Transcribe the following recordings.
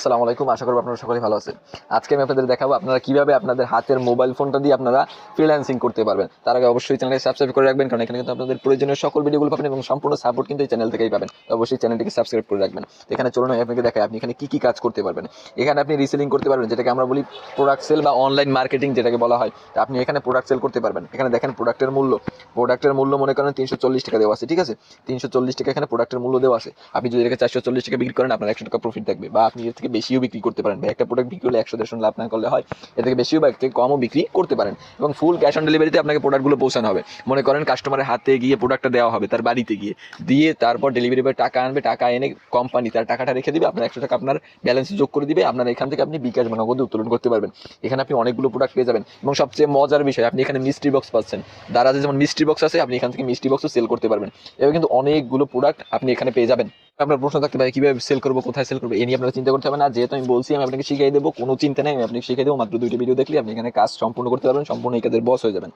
আসসালামু আলাইকুম, আশা করব আপনারা সকলে ভালো আছেন। আজকে আমি আপনাদের দেখাবো আপনারা কীভাবে আপনাদের হাতের মোবাইল ফোনটা দিয়ে আপনারা ফ্রিল্যান্সিং করতে পারবেন। তার আগে অবশ্যই চ্যানেলটি সাবস্ক্রাইব করে রাখবেন, কারণ এখানে কিন্তু আপনাদের প্রয়োজনীয় সকল ভিডিওগুলো পাবেন এবং সম্পূর্ণ সাপোর্ট কিন্তু এই চ্যানেল থেকেই পাবেন। অবশ্যই চ্যানেলটিকে সাবস্ক্রাইব করে রাখবেন। এখানে চলুন আপনাকে দেখাই, আপনি এখানে কি কি কাজ করতে পারবেন। এখানে আপনি রিসেলিং করতে পারবেন, যেটাকে আমরা বলি প্রোডাক্ট সেল বা অনলাইন মার্কেটিং যেটাকে বলা হয়। আপনি এখানে প্রোডাক্ট সেল করতে পারবেন। এখানে দেখেন প্রোডাক্টের মূল্য। প্রোডাক্টের মূল্য মনে করেন তিনশো চল্লিশ টাকা দেওয়া আছে, ঠিক আছে? তিনশো চল্লিশ টাকা এখানে প্রোডাক্টের মূল্য দেওয়া আছে। আপনি যদি এটাকে চারশো চল্লিশ টাকা বিক্রি করেন, আপনার একশো টাকা প্রফিট থাকবে। বা আপনি এর থেকে বেশিও বিক্রি করতে পারেন। বা একটা প্রোডাক্ট বিক্রি হলে একশো, দেড়শো লাভ না করলে হয়, এর থেকে বেশিও বা থেকে কমও বিক্রি করতে পারেন। এবং ফুল ক্যাশ অন ডেলিভারিতে আপনাকে প্রোডাক্টগুলো পৌঁছানো হবে। মনে করেন কাস্টমারের হাতে গিয়ে প্রোডাক্টটা দেওয়া হবে তার বাড়িতে গিয়ে। দিয়ে তারপর ডেলিভারি বয় টাকা আনবে, টাকা এনে কোম্পানি তার টাকাটা রেখে দিবে, আপনার একশো টাকা আপনার ব্যালেন্সে যোগ করে দিবে, আপনার এখান থেকে আপনি বিকাশ বা নগদে উত্তোলন করতে পারবেন। এখানে আপনি অনেকগুলো প্রোডাক্ট পেয়ে যাবেন। এবং সবচেয়ে মজার বিষয়, আপনি এখানে মিস্ট্রি বক্স পাচ্ছেন। দারাজে যেমন মিস্ট্রি বক্স আছে, আপনি এখান থেকে মিস্ট্রি বক্সও সেল করতে পারবেন। এবার কিন্তু অনেকগুলো প্রোডাক্ট আপনি এখানে পেয়ে যাবেন। আপনার প্রশ্ন থাকতে পারে, কীভাবে সেল করব, কোথায় সেল করব, এ নিয়ে আপনার চিন্তা করতে হবে না। যেহেতু আমি বলছি, আমি আপনাকে শিখিয়ে দেবো, কোনো চিন্তা নেই, আমি আপনাকে শিখিয়ে দেবো, মাত্র দুইটা ভিডিও দেখলে আপনি এখানে কাজ সম্পূর্ণ করতে পারবেন, সম্পূর্ণ এই কাজের বস হয়ে যাবেন।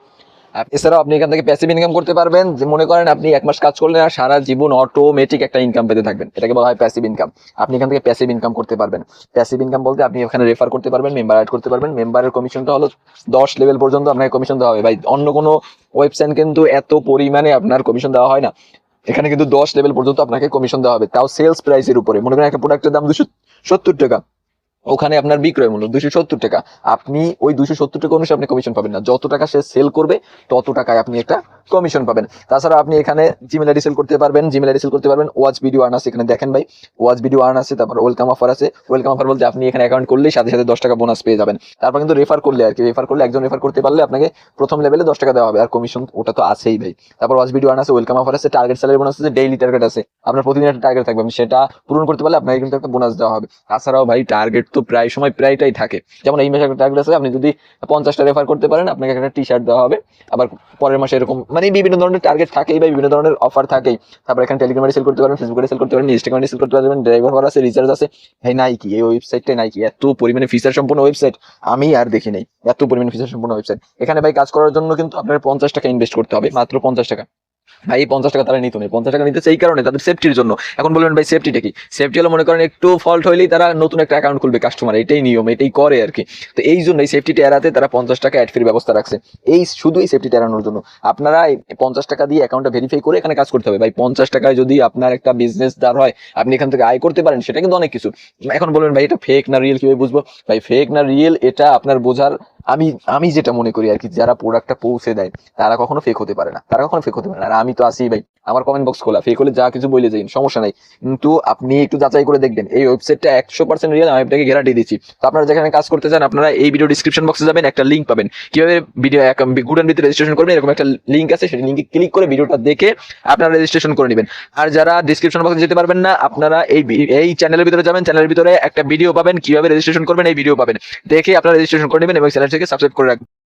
এছাড়াও আপনি এখান থেকে প্যাসিভ ইনকাম করতে পারবেন, যে মনে করেন আপনি এক মাস কাজ করলেন আর সারা জীবন অটোমেটিক একটা ইনকাম পেতে থাকবেন। এটাকে বলা হয় প্যাসিভ ইনকাম আপনি এখান থেকে প্যাসিভ ইনকাম করতে পারবেন। প্যাসিভ ইনকাম বলতে আপনি এখানে রেফার করতে পারবেন মেম্বার অ্যাড করতে পারবেন মেম্বারের কমিশনটা হলো দশ লেভেল পর্যন্ত আপনাকে কমিশন দেওয়া হবে। ভাই, অন্য কোনো ওয়েবসাইট কিন্তু এত পরিমাণে আপনার কমিশন দেওয়া হয় না। এখানে কিন্তু দশ লেভেল পর্যন্ত আপনাকে কমিশন দেওয়া হবে। তাও সেলস প্রাইসের উপরে। মনে করেন একটা প্রোডাক্টের দাম দুশো সত্তর টাকা। ওখানে আপনার বিক্রয় মূল্য দুশো সত্তর টাকা। আপনি ওই দুশো সত্তর টাকা অনুসারে আপনি কমিশন পাবেন না। যত টাকা সে সেল করবে, তত টাকায় আপনি একটা কমিশন পাবেন। তাছাড়া আপনি এখানে জিমেল আইডি সেল করতে পারবেন জিমেল আইডি সেল করতে পারবেন ওয়াচ ভিডিও আর্ন আছে এখানে দেখেন ভাই। ওয়াচ ভিডিও আর্ন আছে, তারপর ওয়েলকাম অফার আছে। ওয়েলকাম অফার বলতে আপনি এখানে অ্যাকাউন্ট করলেই সাথে সাথে দশ টাকা বোনাস পেয়ে যাবেন। তারপর কিন্তু রেফার করলে আর কি রেফার করলে একজন রেফার করতে পারলে আপনাকে প্রথম লেভেলে দশ টাকা দেওয়া হবে। আর কমিশন ওটা তো আছেই ভাই। তারপর ওয়াচ ভিডিও আর্ন আছে ওয়েলকাম অফার আছে টার্গেট স্যালারি বোনাস আছে ডেইলি টার্গেট আছে। আপনার প্রতিদিন একটা টার্গেট থাকবে। সেটা পূরণ করতে পারলে আপনাকে কিন্তু একটা বোনাস দেওয়া হবে। তাছাড়াও ভাই টার্গেট তো প্রায় সময় প্রায়টাই থাকে। যেমন এই মাসে একটা টার্গেট আছে আপনি যদি পঞ্চাশটা রেফার করতে পারেন, আপনাকে একটা টি শার্ট দেওয়া হবে। আবার পরের মাসে এরকম মানে বিভিন্ন ধরনের টার্গেট থাকেই বা বিভিন্ন ধরনের অফার থাকেই। তারপর এখানে টেলিগ্রামে সেল করতে পারেন ফেসবুকে সেল করতে পারেন ইনস্টাগ্রামে সেল করতে পারবেন ড্রাইভার ভাড়া আছে রিচার্জ আছে। এই নাইকি এই ওয়েবসাইটটাই নাইকি এত পরিমাণে ফিচার সম্পূর্ণ ওয়েবসাইট আমি আর দেখি নাই। এত পরিমাণে ফিচার সম্পূর্ণ ওয়েবসাইট এখানে ভাই কাজ করার জন্য কিন্তু আপনার পঞ্চাশ টাকা ইনভেস্ট করতে হবে, মাত্র পঞ্চাশ টাকা। ভাই, এই পঞ্চাশ টাকা তারা নিত নেই পঞ্চাশ টাকা নিতে এই কারণে তাদের সেফটির জন্য। এখন বলবেন, ভাই সেফটিটা কি? সেফটি হলো মনে করেন একটু ফল্ট হইলেই তারা নতুন একটা অ্যাকাউন্ট খুলবে কাস্টমার এটাই নিয়ম, এটাই করে আর কি। তো এই জন্য এই সেফটিটা এড়াতে তারা পঞ্চাশ টাকা অ্যাড ফির ব্যবস্থা রাখছে। এই শুধু এই সেফটিটা এড়ানোর জন্য। আপনারা পঞ্চাশ টাকা দিয়ে অ্যাকাউন্টটা ভেরিফাই করে এখানে কাজ করতে হবে। ভাই, পঞ্চাশ টাকায় যদি আপনার একটা বিজনেস দার হয়, আপনি এখান থেকে আয় করতে পারেন, সেটা কিন্তু অনেক কিছু। এখন বলবেন, ভাই, এটা ফেক না রিয়েল কীভাবে বুঝব? ভাই ফেক না রিয়েল এটা আপনার বোঝার আমি আমি যেটা মনে করি আর কি, যারা প্রোডাক্টটা পৌঁছে দেয়, তারা কখনো ফেক হতে পারে না। তারা কখনো ফেক হতে পারে না। আর আমি তো আসি ভাই, আমার কমেন্ট বক্স খোলা। ফেক হলে যা কিছু বলে যাই, সমস্যা নাই। কিন্তু আপনি একটু যাচাই করে দেখবেন, এই ওয়েবসাইটটা একশো পার্সেন্ট রিয়েল আমি আপনাকে গ্যারান্টি দিচ্ছি। তো আপনারা যেখানে কাজ করতে চান, আপনারা এই ভিডিও ডিসক্রিপশন বক্সে যাবেন, একটা লিঙ্ক পাবেন। কীভাবে ভিডিও গুডেন ভিতরে রেজিস্ট্রেশন করবেন, এরকম একটা লিঙ্ক আছে, সেই লিঙ্কে ক্লিক করে ভিডিওটা দেখে আপনারা রেজিস্ট্রেশন করে নেবেন। আর যারা ডিসক্রিপশন বক্সে যেতে পারবেন না, আপনারা এই এই চ্যানেলের ভিতরে যাবেন চ্যানেলের ভিতরে একটা ভিডিও পাবেন, কীভাবে রেজিস্ট্রেশন করবেন, এই ভিডিও পাবেন। দেখে আপনারা রেজিস্ট্রেশন করে নেবেন এবং চ্যানেলটিকে সাবস্ক্রাইব করে রাখবেন।